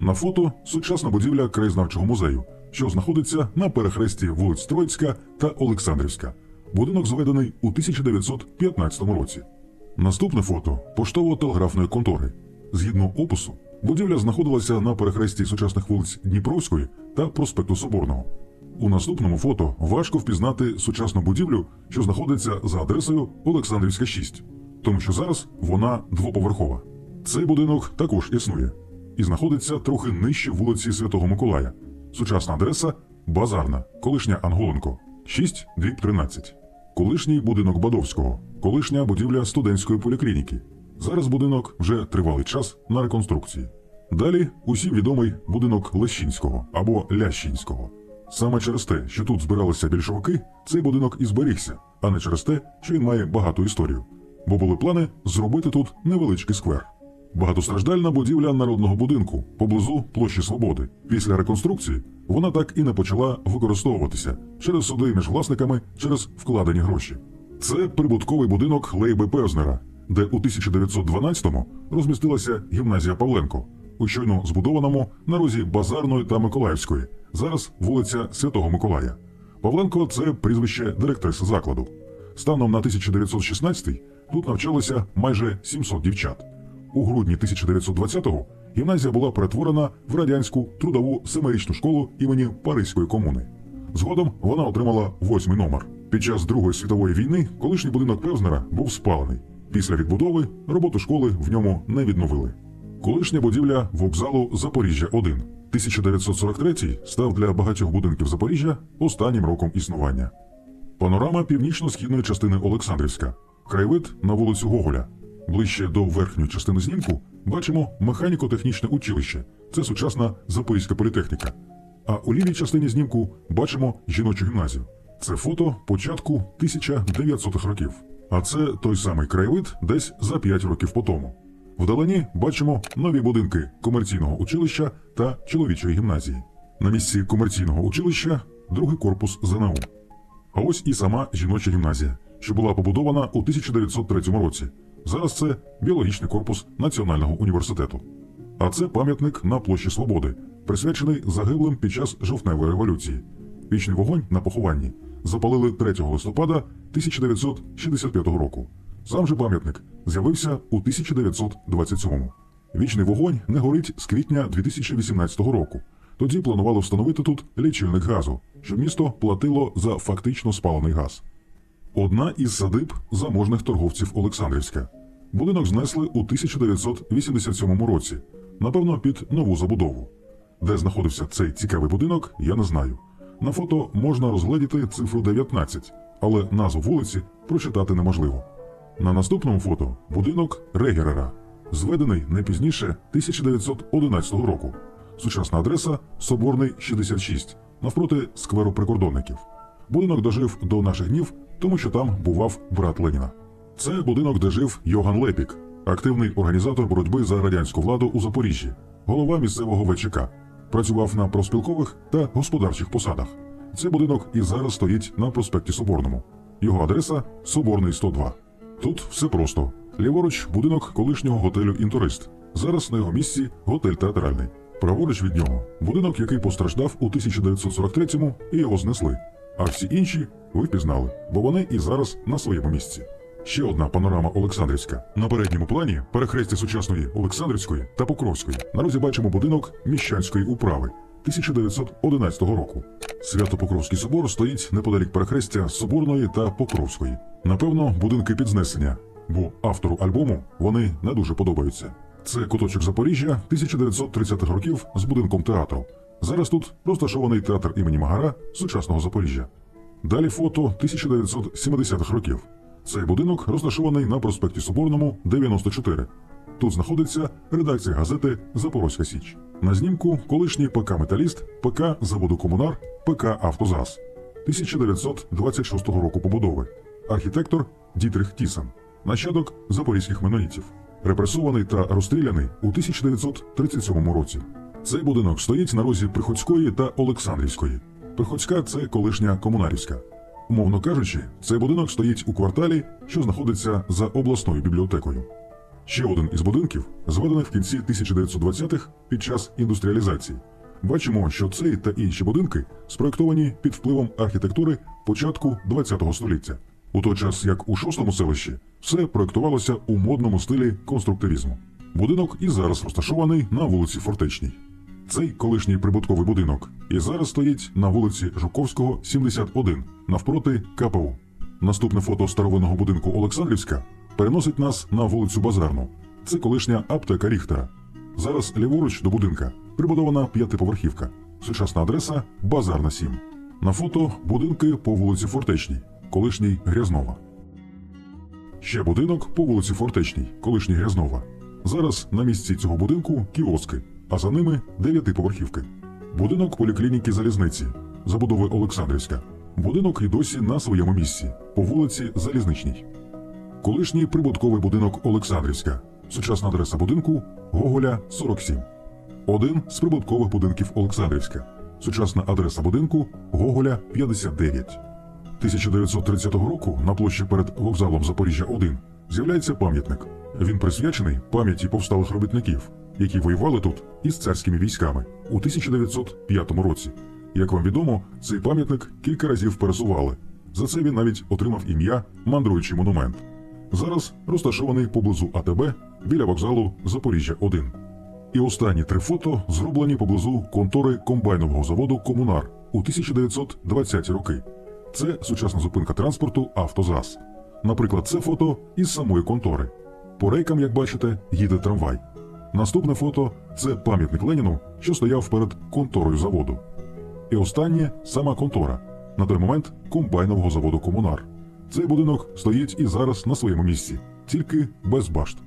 На фото сучасна будівля краєзнавчого музею, що знаходиться на перехресті вулиць Троїцька та Олександрівська. Будинок зведений у 1915 році. Наступне фото поштово-телеграфної контори. Згідно опису, будівля знаходилася на перехресті сучасних вулиць Дніпровської та проспекту Соборного. У наступному фото важко впізнати сучасну будівлю, що знаходиться за адресою Олександрівська 6, тому що зараз вона двоповерхова. Цей будинок також існує і знаходиться трохи нижче вулиці Святого Миколая. Сучасна адреса Базарна, колишня Анголенко, 6 дріб 13. Колишній будинок Бадовського, колишня будівля студентської поліклініки. Зараз будинок вже тривалий час на реконструкції. Далі усім відомий будинок Лещинського або Лящинського. Саме через те, що тут збиралися більшовики, цей будинок і зберігся, а не через те, що він має багату історію. Бо були плани зробити тут невеличкий сквер. Багатостраждальна будівля народного будинку поблизу площі Свободи. Після реконструкції вона так і не почала використовуватися через суди між власниками через вкладені гроші. Це прибутковий будинок Лейби Певзнера, де у 1912-му розмістилася гімназія Павленко у щойно збудованому на розі Базарної та Миколаївської. Зараз вулиця Святого Миколая. Павленко це прізвище директриси закладу. Станом на 1916 тут навчалося майже 700 дівчат. У грудні 1920-го гімназія була перетворена в радянську трудову семирічну школу імені Паризької комуни. Згодом вона отримала восьмий номер. Під час Другої світової війни колишній будинок Певзнера був спалений. Після відбудови роботу школи в ньому не відновили. Колишня будівля вокзалу Запоріжжя 1 1943 став для багатьох будинків Запоріжжя останнім роком існування. Панорама північно-східної частини Олександрівська. Краєвид на вулицю Гоголя. Ближче до верхньої частини знімку бачимо механіко-технічне училище. Це сучасна Запорізька політехніка. А у лівій частині знімку бачимо жіночу гімназію. Це фото початку 1900-х років. А це той самий краєвид десь за 5 років по тому. Вдалині бачимо нові будинки комерційного училища та чоловічої гімназії. На місці комерційного училища другий корпус ЗНУ. А ось і сама жіноча гімназія, що була побудована у 1903 році. Зараз це біологічний корпус Національного університету. А це пам'ятник на площі Свободи, присвячений загиблим під час жовтневої революції. Вічний вогонь на похованні запалили 3 листопада 1965 року. Сам же пам'ятник з'явився у 1927-му. Вічний вогонь не горить з квітня 2018 року. Тоді планували встановити тут лічильник газу, щоб місто платило за фактично спалений газ. Одна із садиб заможних торговців Олександрівська. Будинок знесли у 1987 році, напевно, під нову забудову. Де знаходився цей цікавий будинок, я не знаю. На фото можна розгледіти цифру 19, але назву вулиці прочитати неможливо. На наступному фото будинок Регерера, зведений не пізніше 1911 року. Сучасна адреса Соборний 66, навпроти скверу прикордонників. Будинок дожив до наших днів, тому що там бував брат Леніна. Це будинок, де жив Йоган Лепік, активний організатор боротьби за радянську владу у Запоріжжі, голова місцевого ВЧК. Працював на профспілкових та господарчих посадах. Цей будинок і зараз стоїть на проспекті Соборному. Його адреса Соборний 102. Тут все просто. Ліворуч будинок колишнього готелю Інтурист. Зараз на його місці готель театральний. Праворуч від нього будинок, який постраждав у 1943-му, і його знесли. А всі інші ви впізнали, бо вони і зараз на своєму місці. Ще одна панорама Олександрівська. На передньому плані перехрестя сучасної Олександрівської та Покровської. На розі бачимо будинок міщанської управи 1911 року. Свято-Покровський собор стоїть неподалік перехрестя Соборної та Покровської. Напевно, будинки під знесення, бо автору альбому вони не дуже подобаються. Це куточок Запоріжжя 1930-х років з будинком театру. Зараз тут розташований театр імені Магара сучасного Запоріжжя. Далі фото 1970-х років. Цей будинок розташований на проспекті Соборному 94. Тут знаходиться редакція газети Запорозька Січ. На знімку колишній ПК Металіст, ПК Заводу Комунар, ПК Автозас 1926 року побудови. Архітектор Дітрих Тісан, нащадок запорізьких менонітів, репресований та розстріляний у 1937 році. Цей будинок стоїть на розі Приходської та Олександрівської. Приходська це колишня комунарівська. Умовно кажучи, цей будинок стоїть у кварталі, що знаходиться за обласною бібліотекою. Ще один із будинків зведений в кінці 1920-х під час індустріалізації. Бачимо, що цей та інші будинки спроєктовані під впливом архітектури початку ХХ століття, у той час як у шостому селищі все проєктувалося у модному стилі конструктивізму. Будинок і зараз розташований на вулиці Фортечній. Цей колишній прибутковий будинок і зараз стоїть на вулиці Жуковського, 71, навпроти КПУ. Наступне фото старовинного будинку Олександрівська переносить нас на вулицю Базарну. Це колишня аптека Ріхтера. Зараз ліворуч до будинка прибудована п'ятиповерхівка. Сучасна адреса Базарна 7. На фото будинки по вулиці Фортечній, колишній Грязнова. Ще будинок по вулиці Фортечній, колишній Грязнова. Зараз на місці цього будинку кіоски, а за ними дев'ятиповерхівки. Будинок поліклініки залізниці, забудови Олександрівська. Будинок і досі на своєму місці, по вулиці Залізничній. Колишній прибутковий будинок Олександрівська. Сучасна адреса будинку Гоголя 47. Один з прибуткових будинків Олександрівська. Сучасна адреса будинку Гоголя 59. 1930 року на площі перед вокзалом Запоріжжя 1 з'являється пам'ятник. Він присвячений пам'яті повсталих робітників, які воювали тут із царськими військами у 1905 році. Як вам відомо, цей пам'ятник кілька разів пересували. За це він навіть отримав ім'я Мандруючий монумент. Зараз розташований поблизу АТБ біля вокзалу Запоріжжя 1. І останні три фото зроблені поблизу контори комбайнового заводу Комунар у 1920-ті роки. Це сучасна зупинка транспорту Автозас. Наприклад, це фото із самої контори. По рейкам, як бачите, їде трамвай. Наступне фото це пам'ятник Леніну, що стояв перед конторою заводу. І останнє сама контора. На той момент комбайнового заводу Комунар. Цей будинок стоїть і зараз на своєму місці, тільки без башт.